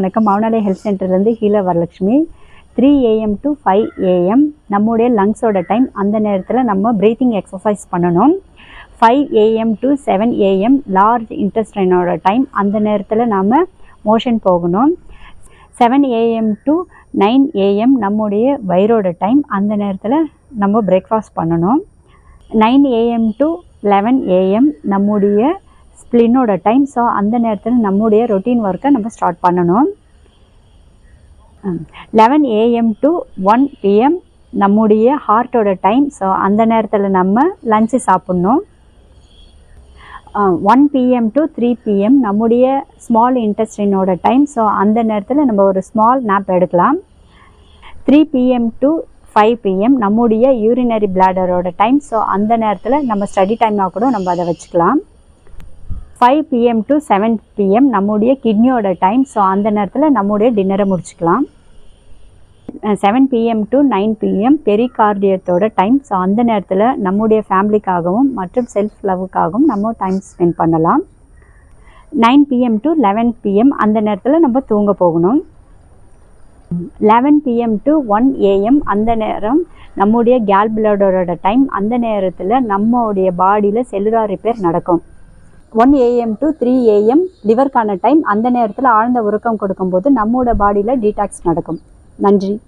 வணக்கம். மௌனாலய ஹெல்த் சென்டர்லேருந்து healer Varalakshmi. Three AM to five AM நம்முடைய லங்ஸோட டைம் அந்த நேரத்தில் நம்ம ப்ரீத்திங் எக்ஸசைஸ் பண்ணணும். Five AM to seven AM large இன்டெஸ்டைனோட time அந்த நேரத்தில் நாம் மோஷன் போகணும். Seven AM to nine AM நம்முடைய வயிறோட டைம் அந்த நேரத்தில் நம்ம பிரேக்ஃபாஸ்ட் பண்ணணும். Nine AM to eleven AM நம்முடைய ஸ்ப்ளின்னோட டைம் ஸோ அந்த நேரத்தில் நம்முடைய ரொட்டீன் ஒர்க்கை நம்ம ஸ்டார்ட் பண்ணணும். Eleven AM to one PM நம்முடைய ஹார்ட்டோட டைம் ஸோ அந்த நேரத்தில் நம்ம லஞ்சு சாப்பிட்ணும். One PM to three PM நம்முடைய ஸ்மால் இன்டஸ்ட்ரினோட டைம் ஸோ அந்த நேரத்தில் நம்ம ஒரு ஸ்மால் நாப் எடுக்கலாம். Three PM to five PM நம்முடைய யூரினரி பிளாடரோட டைம் ஸோ அந்த நேரத்தில் நம்ம ஸ்டடி டைமாக கூட நம்ம அதை வச்சுக்கலாம். Five PM to seven PM நம்முடைய கிட்னியோட டைம் ஸோ அந்த நேரத்தில் நம்முடைய டின்னரை முடிச்சுக்கலாம். Seven PM to nine PM பெரிகார்டியத்தோட time so அந்த நேரத்தில் நம்முடைய ஃபேமிலிக்காகவும் மற்றும் செல்ஃப் லவ்வுக்காகவும் நம்ம டைம் ஸ்பெண்ட் பண்ணலாம். Nine PM to eleven PM அந்த நேரத்தில் நம்ம தூங்க போகணும். Eleven PM to one AM அந்த நேரம் நம்முடைய கேல்பிளடரோட டைம் அந்த நேரத்தில் நம்மளுடைய பாடியில் செல்லுலார் ரிப்பேர் நடக்கும். One AM to three AM லிவருக்கான time அந்த நேரத்தில் ஆழ்ந்த உறக்கம் கொடுக்கும்போது நம்மளோட பாடியில் டீடாக்ஸ் நடக்கும். நன்றி.